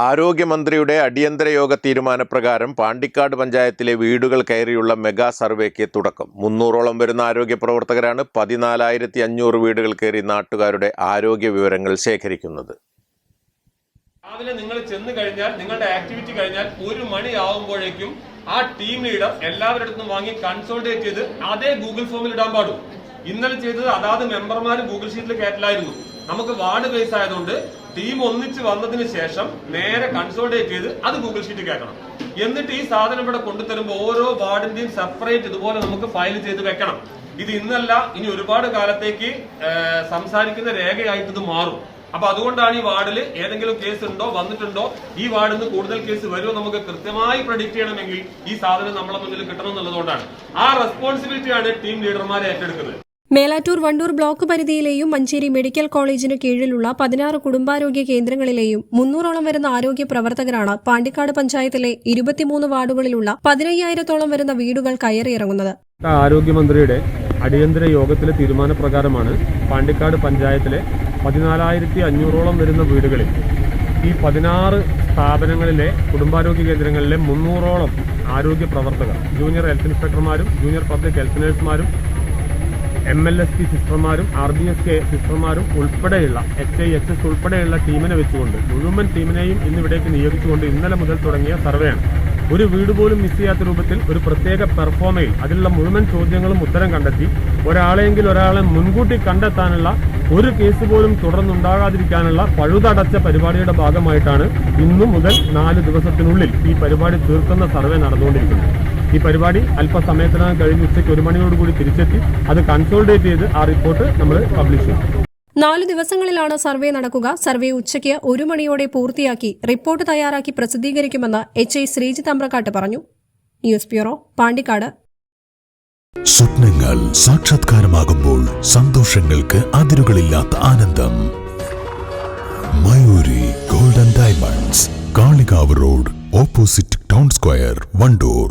ആരോഗ്യമന്ത്രിയുടെ അടിയന്തര യോഗ തീരുമാനപ്രകാരം പാണ്ടിക്കാട് പഞ്ചായത്തിലെ വീടുകൾ കയറിയുള്ള മെഗാ സർവേക്ക് തുടക്കം. മുന്നൂറോളം വരുന്ന ആരോഗ്യ പ്രവർത്തകരാണ് പതിനാലായിരത്തി അഞ്ഞൂറ് വീടുകൾ കയറി നാട്ടുകാരുടെ ആരോഗ്യ വിവരങ്ങൾ ശേഖരിക്കുന്നത്. രാവിലെ നിങ്ങൾ ചെന്ന് കഴിഞ്ഞാൽ നിങ്ങളുടെ ആക്ടിവിറ്റി കഴിഞ്ഞാൽ ഒരു മണിയാവുമ്പോഴേക്കും ആ ടീം ലീഡർ എല്ലാവരുടെ അടുത്തും വാങ്ങി കൺസോൾട്ടേറ്റ് ചെയ്ത് അതേ ഗൂഗിൾ ഫോമിൽ ഇടാൻ പാടും. ഇന്നലെ ചെയ്തത് അതാത് മെമ്പർമാർ ഗൂഗിൾ ഷീറ്റിൽ കയറ്റലായിരുന്നു. നമുക്ക് വാർഡ് ബേസ് ആയതുകൊണ്ട് ടീം ഒന്നിച്ച് വന്നതിന് ശേഷം നേരെ കൺസോൾട്ടേറ്റ് ചെയ്ത് അത് ഗൂഗിൾ ഷീറ്റ് കയറ്റണം എന്നിട്ട് ഈ സാധനം ഇവിടെ കൊണ്ടുതരുമ്പോൾ ഓരോ വാർഡിന്റെയും സെപ്പറേറ്റ് ഇതുപോലെ നമുക്ക് ഫയൽ ചെയ്ത് വെക്കണം. ഇത് ഇന്നല്ല ഇനി ഒരുപാട് കാലത്തേക്ക് സംസാരിക്കുന്ന രേഖയായിട്ട് ഇത് മാറും. അപ്പൊ അതുകൊണ്ടാണ് ഈ വാർഡിൽ ഏതെങ്കിലും കേസ് ഉണ്ടോ വന്നിട്ടുണ്ടോ ഈ വാർഡിൽ നിന്ന് കൂടുതൽ കേസ് വരുമോ നമുക്ക് കൃത്യമായി പ്രഡിക്ട് ചെയ്യണമെങ്കിൽ ഈ സാധനം നമ്മളെ മുന്നിൽ കിട്ടണം എന്നുള്ളതുകൊണ്ടാണ്. ആ റെസ്പോൺസിബിലിറ്റിയാണ് ടീം ലീഡർമാരെ ഏറ്റെടുക്കുന്നത്. മേലാറ്റൂർ വണ്ടൂർ ബ്ലോക്ക് പരിധിയിലെയും മഞ്ചേരി മെഡിക്കൽ കോളേജിന് കീഴിലുള്ള പതിനാറ് കുടുംബാരോഗ്യ കേന്ദ്രങ്ങളിലെയും മുന്നൂറോളം വരുന്ന ആരോഗ്യ പ്രവർത്തകരാണ് പാണ്ടിക്കാട് പഞ്ചായത്തിലെ ഇരുപത്തിമൂന്ന് വാർഡുകളിലുള്ള പതിനയ്യായിരത്തോളം വരുന്ന വീടുകൾ കയറിയിറങ്ങുന്നത്. ആരോഗ്യമന്ത്രിയുടെ അടിയന്തര യോഗത്തിലെ തീരുമാനപ്രകാരമാണ് പാണ്ടിക്കാട് പഞ്ചായത്തിലെ പതിനാലായിരത്തി അഞ്ഞൂറോളം വരുന്ന വീടുകളിൽ ഈ പതിനാറ് സ്ഥാപനങ്ങളിലെ കുടുംബാരോഗ്യ കേന്ദ്രങ്ങളിലെ മുന്നൂറോളം ആരോഗ്യ പ്രവർത്തകർ ജൂനിയർ ഹെൽത്ത് ഇൻസ്പെക്ടർമാരും ജൂനിയർ പബ്ലിക് ഹെൽത്ത് നഴ്സുമാരും എം എൽ എസ് പി സിസ്റ്റർമാരും ആർ ബി എസ് കെ സിസ്റ്റർമാരും ഉൾപ്പെടെയുള്ള എച്ച് ഐ എച്ച് എസ് ഉൾപ്പെടെയുള്ള ടീമിനെ വെച്ചുകൊണ്ട് മുഴുവൻ ടീമിനെയും ഇന്ന് ഇവിടേക്ക് നിയോഗിച്ചുകൊണ്ട് ഇന്നലെ മുതൽ തുടങ്ങിയ സർവേയാണ്. ഒരു വീട് പോലും മിസ് ചെയ്യാത്ത രൂപത്തിൽ ഒരു പ്രത്യേക പെർഫോമയിൽ അതിലുള്ള മുഴുവൻ ചോദ്യങ്ങളും ഉത്തരം കണ്ടെത്തി ഒരാളെങ്കിൽ ഒരാളെ മുൻകൂട്ടി കണ്ടെത്താനുള്ള ഒരു കേസ് പോലും തുടർന്നുണ്ടാകാതിരിക്കാനുള്ള പഴുതടച്ച പരിപാടിയുടെ ഭാഗമായിട്ടാണ് ഇന്നു മുതൽ നാല് ദിവസത്തിനുള്ളിൽ ഈ പരിപാടി തീർക്കുന്ന സർവേ നടന്നുകൊണ്ടിരിക്കുന്നത്. ഈ പരിപാടി അല്പസമയത്തിനകം കഴിഞ്ഞ് ഉച്ചയ്ക്ക് ഒരു മണിയോടുകൂടി തിരിച്ചെത്തി അത് കൺസോൾഡേറ്റ് ചെയ്ത് ആ റിപ്പോർട്ട് നമ്മൾ പബ്ലിഷ് ചെയ്യും. നാല് ദിവസങ്ങളിലാണ് സർവേ നടക്കുക. സർവേ ഉച്ചയ്ക്ക് ഒരു മണിയോടെ പൂർത്തിയാക്കി റിപ്പോർട്ട് തയ്യാറാക്കി പ്രസിദ്ധീകരിക്കുമെന്ന് എച്ച് ഐ ശ്രീജിത്ത് അമ്പ്രക്കാട്ട് പറഞ്ഞു. News bureau Pandikkad. സ്വപ്നങ്ങൾ സാക്ഷാത്കാരമാകുമ്പോൾ സന്തോഷങ്ങൾക്ക് അതിരുകളില്ലാത്ത ആനന്ദം. Mayuri golden diamonds Kalikavu road opposite town square Wandoor.